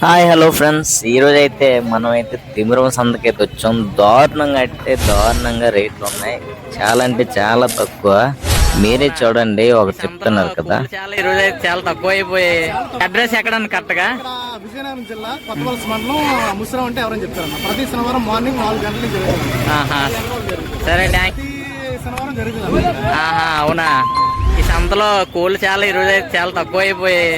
Hi hello friends ఈరోజు అయితే మనం అయితే తిమిరం సంతకైతే వచ్చాం. దారుణంగా అయితే దారుణంగా రేట్లు ఉన్నాయి. చాలా అంటే చాలా తక్కువ. మీరే చూడండి ఒక చెప్తున్నారు కదా. చాలా ఈ రోజు అయితే చాలా తక్కువ అయిపోయాయి. అడ్రస్ ఎక్కడ కరెక్ట్గా ఇక్కడ విజయనగరం జిల్లా కొత్త వలస మండలం ముసిరం అంటే ఎవరైనా చెప్తారన్న. ప్రతి శనివారం మార్నింగ్ నాలుగు గంటలకు జరుగుతుంది. ఆహా. సరే థ్యాంక్ ప్రతి శనివారం జరుగుతుంది. ఆహా అవునా? ఈ సంతలో కోళ్ళు చాలా ఈ రోజు అయితే చాలా తక్కువ అయిపోయాయి.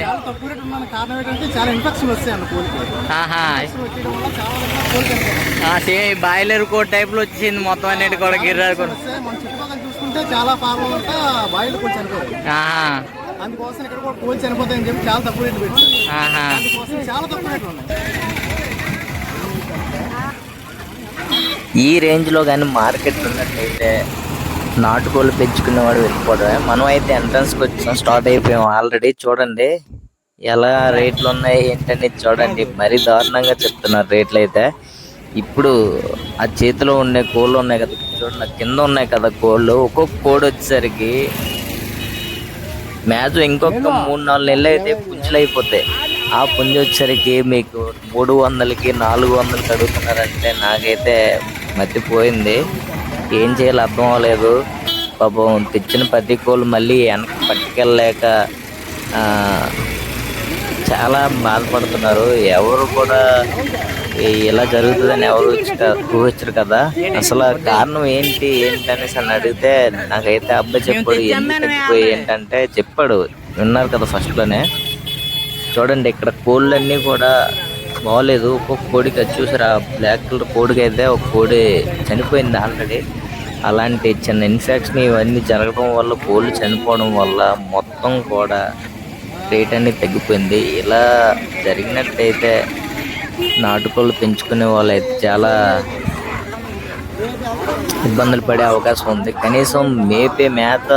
సేమ్ బాయిలర్ కోట్ టైప్లో వచ్చింది మొత్తం అన్నిటి కూడా గిర్రాలు కూడా చాలా బాయిలు అందుకోసం ఇక్కడ కూడా చనిపోతాయని చెప్పి చాలా తక్కువ రేటు పెట్టారు. ఆహా. అందుకోసం చాలా తక్కువ రేట్లు ఉన్నాయి. ఈ రేంజ్లో కానీ మార్కెట్ ఉన్నట్టయితే నాటుకోళ్ళు పెంచుకునేవాడు వెళ్ళిపోవడమే. మనం అయితే ఎంట్రన్స్కి వచ్చాం స్టార్ట్ అయిపోయాం. ఆల్రెడీ చూడండి ఎలా రేట్లు ఉన్నాయి ఏంటనేది చూడండి. మరీ దారుణంగా చెప్తున్నారు రేట్లు అయితే. ఇప్పుడు ఆ చేతిలో ఉండే కోళ్ళు ఉన్నాయి కదా చూడండి కింద ఉన్నాయి కదా కోళ్ళు. ఒక్కొక్క కోడి వచ్చేసరికి మ్యాచ్ ఇంకొక మూడు నాలుగు నెలలు అయితే పుంజులు అయిపోతాయి. ఆ పుంజు వచ్చేసరికి మీకు మూడు వందలకి నాలుగు వందలకి అడుగుతున్నారంటే నాకైతే మర్చిపోయింది ఏం చేయాలో అర్థం అవ్వలేదు పాపం తెచ్చిన ప్రతి కోళ్ళు మళ్ళీ వెనక్కి పట్టుకెళ్ళలేక చాలా బాధపడుతున్నారు. ఎవరు కూడా ఇలా జరుగుతుందని ఎవరు ఊహించరు కదా. అసలు కారణం ఏంటి ఏంటి అనేసి అని అడిగితే నాకైతే అబ్బాయి చెప్పాడు ఎందుకు తగ్గిపోయి ఏంటంటే చెప్పాడు. విన్నారు కదా ఫస్ట్లోనే. చూడండి ఇక్కడ కోళ్ళన్నీ కూడా బాగోలేదు. ఒక్కొక్క కోడికి అది చూసారా? బ్లాక్ కలర్ కోడికి అయితే ఒక కోడి చనిపోయింది ఆల్రెడీ. అలాంటి చిన్న ఇన్ఫెక్షన్ ఇవన్నీ జరగడం వల్ల కోళ్ళు చనిపోవడం వల్ల మొత్తం కూడా రేట్ అనేది తగ్గిపోయింది. ఇలా జరిగినట్టయితే నాటుకోళ్ళు పెంచుకునే వాళ్ళు అయితే చాలా ఇబ్బందులు పడే అవకాశం ఉంది. కనీసం మేపే మేత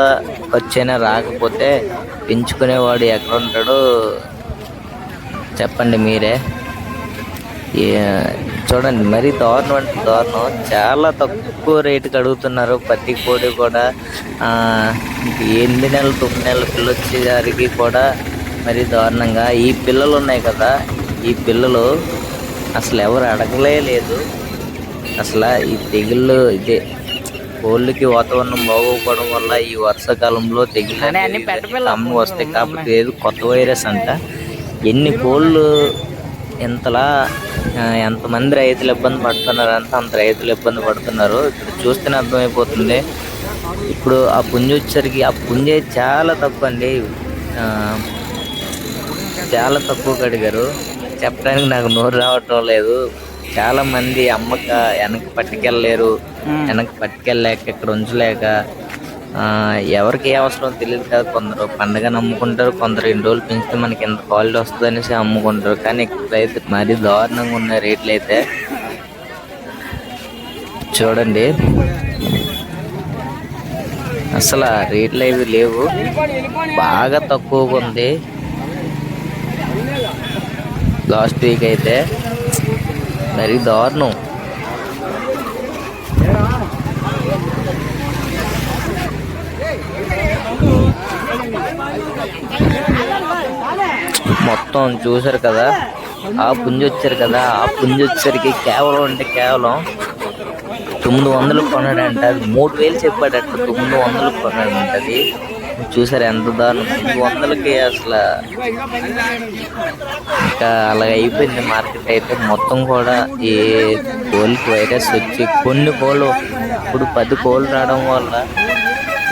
ఖర్చైనా రాకపోతే పెంచుకునేవాడు ఎక్కడ ఉంటాడో చెప్పండి మీరే. చూడండి మరీ దారుణం అంటే దారుణం. చాలా తక్కువ రేటుకి అడుగుతున్నారు. ప్రతి కోడి కూడా ఎనిమిది నెలలు తొమ్మిది నెలల పిల్ల వచ్చేసరికి కూడా మరి దారుణంగా. ఈ పిల్లలు ఉన్నాయి కదా ఈ పిల్లలు అసలు ఎవరు అడగలే లేదు. అసలు ఈ తెగుళ్ళు ఇదే కోళ్ళకి వాతావరణం బాగోకపోవడం వల్ల ఈ వర్షాకాలంలో తెగుళ్ళు కమ్ము వస్తాయి. కాబట్టి ఏది కొత్త వైరస్ అంట. ఎన్ని కోళ్ళు ఎంతలా ఆ, ఎంతమంది రైతులు ఇబ్బంది పడుతున్నారు అంటే అంత రైతులు ఇబ్బంది పడుతున్నారు ఇక్కడ చూస్తేనే అర్థమైపోతుంది. ఇప్పుడు ఆ పుంజు వచ్చేసరికి ఆ పుంజే చాలా తక్కువ అండి చాలా తక్కువ కడిగారు. చెప్పడానికి నాకు నోరు రావటం లేదు. చాలా మంది అమ్మక వెనక్కి పట్టుకెళ్ళలేరు. వెనక్కి పట్టుకెళ్ళలేక ఇక్కడ ఉంచలేక ఎవరికి ఏ అవసరం తెలియదు కదా. కొందరు పండగ నమ్ముకుంటారు కొందరు రెండు రోజులు పెంచితే మనకి ఎంత క్వాలిటీ వస్తుంది అనేసి అమ్ముకుంటారు కానీ ఇక్కడైతే మరీ దారుణంగా ఉన్నాయి రేట్లు అయితే చూడండి. అసలు రేట్లు అవి లేవు. బాగా తక్కువగా ఉంది. లాస్ట్ వీక్ అయితే మరీ దారుణం. మొత్తం చూసారు కదా? ఆ పుంజి వచ్చారు కదా? ఆ పుంజి వచ్చేసరికి కేవలం అంటే కేవలం తొమ్మిది వందలు కొన్నాడంట. అది మూడు వేలు చెప్పాడట. తొమ్మిది వందలు కొన్నాడంట అది. చూసారు ఎంత దారుణం. తొమ్మిది వందలకి అసలు ఇంకా అలాగ అయిపోయింది మార్కెట్ అయితే. మొత్తం కూడా ఈ కోళ్ళకి వైరస్ వచ్చి కొన్ని కోళ్ళు ఇప్పుడు పది కోళ్ళు రావడం వల్ల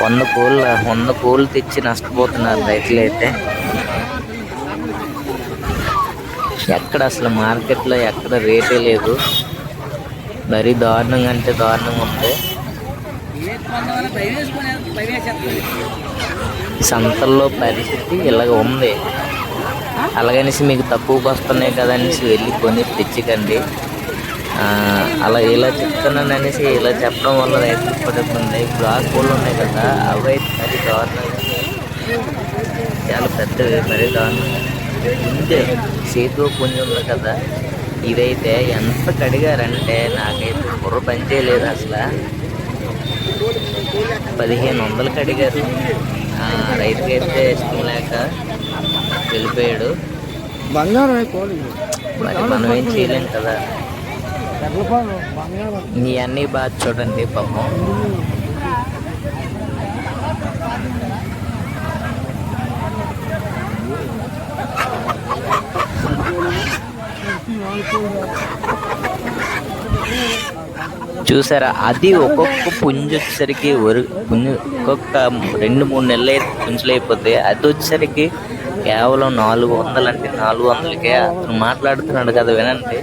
వంద కోళ్ళు వంద కోళ్ళు తెచ్చి నష్టపోతున్నారు రైతులు అయితే ఎక్కడ అసలు మార్కెట్లో ఎక్కడ రేటే లేదు. మరీ దారుణంగా అంటే దారుణంగా ఉంది సంతల్లో పరిస్థితి ఇలాగ ఉంది. అలాగనేసి మీకు తక్కువకి వస్తున్నాయి కదా అనేసి వెళ్ళి కొని తెచ్చికండి. అలా ఇలా చెప్తున్నాను అనేసి ఇలా చెప్పడం వల్ల రైతులు పడుతుంది ఇప్పుడు ఆ కోళ్ళు ఉన్నాయి కదా అవి అయితే మరీ దారుణంగా చాలా పెద్దవి మరీ దారుణంగా సేతు పుంజం ఉంది కదా ఇదైతే ఎంత కడిగారంటే నాకైతే బుర్ర పని చేయలేదు అసలు. పదిహేను వందలు కడిగారు. రైతుకైతే ఇష్టం లేక వెళ్ళిపోయాడు. బంగారం మనం ఏం చేయలేం కదా. ఇవన్నీ అన్ని బాగా చూడండి పాపం. చూసారా? అది ఒక్కొక్క పుంజు వచ్చేసరికి పుంజు ఒక్కొక్క రెండు మూడు నెలలు అయితే పుంజులు అది వచ్చేసరికి కేవలం నాలుగు వందలు అంటే నాలుగు వందలకే అతను మాట్లాడుతున్నాడు కదా వినండి.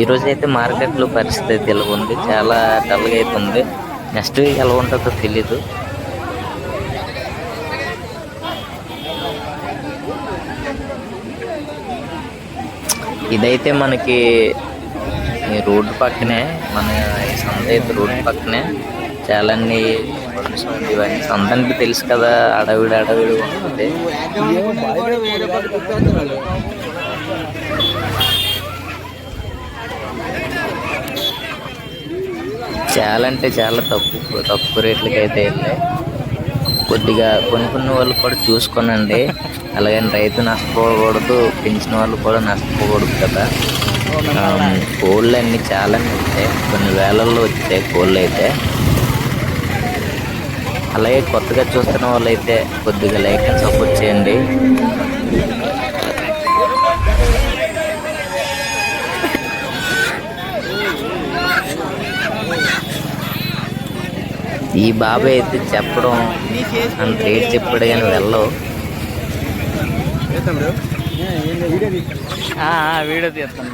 ఈరోజు ఈ అయితే మార్కెట్లో పరిస్థితి ఇలా ఉంది చాలా డల్గా అయితే ఉంది నెక్స్ట్ వీక్ ఎలా ఉంటుందో తెలీదు. ఇదైతే మనకి రోడ్డు పక్కనే మన సంత అయితే రోడ్డు పక్కనే చాలా అన్ని సో ఇవన్నీ సంత తెలుసు కదా అడవిడి అడవిడి ఉంటుంది చాలా అంటే చాలా తక్కువ తక్కువ రేట్లకి అయితే వెళ్ళాయి కొద్దిగా కొనుక్కున్న వాళ్ళు కూడా చూసుకోనండి. అలాగని రైతు నష్టపోకూడదు పెంచిన వాళ్ళు కూడా నష్టపోకూడదు కదా. కోళ్ళు అన్నీ చాలా వచ్చాయి కొన్ని వేలల్లో వచ్చాయి కోళ్ళు అయితే. అలాగే కొత్తగా చూస్తున్న వాళ్ళైతే కొద్దిగా లైక్ అండ్ సపోర్ట్ చేయండి. ఈ బాబాయ్ అయితే చెప్పడం అంత రేట్ చెప్పాడు కానీ వెళ్ళవు. వీడియో తీస్తాను.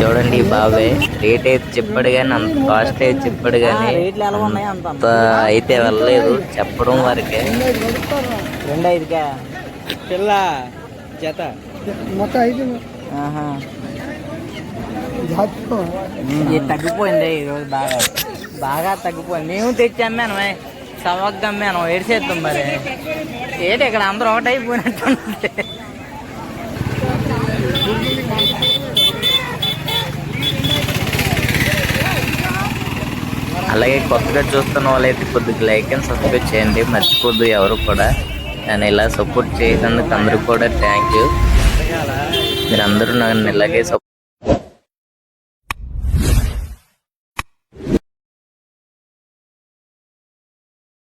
చూడండి బాబాయ్ రేట్ అయితే చెప్పాడు కానీ అంత కాస్ట్ అయితే చెప్పాడు కానీ రేట్లు ఎలా ఉన్నాయి అంత అయితే వెళ్ళలేదు చెప్పడం వరకే. రెండు పిల్ల జత. మొత్తం ఐదు. తగ్గిపోయింది ఈరోజు బాగా. బాగా తగ్గిపోయింది. మేము తెచ్చి అమ్మాను సవగ్గా అమ్మాను ఏడిసేద్దాం మరి. ఏంటి ఇక్కడ అందరూ ఒకటి అలాగే కొత్తగా చూస్తున్న వాళ్ళైతే కొద్దిగా లైక్ అండ్ సబ్స్క్రైబ్ చేయండి. మర్చిపోద్దు ఎవరు కూడా. నేను ఇలా సపోర్ట్ చేసినందుకు అందరూ కూడా థ్యాంక్ యూ మీరు అందరూ నన్ను ఇలాగే సపోర్ట్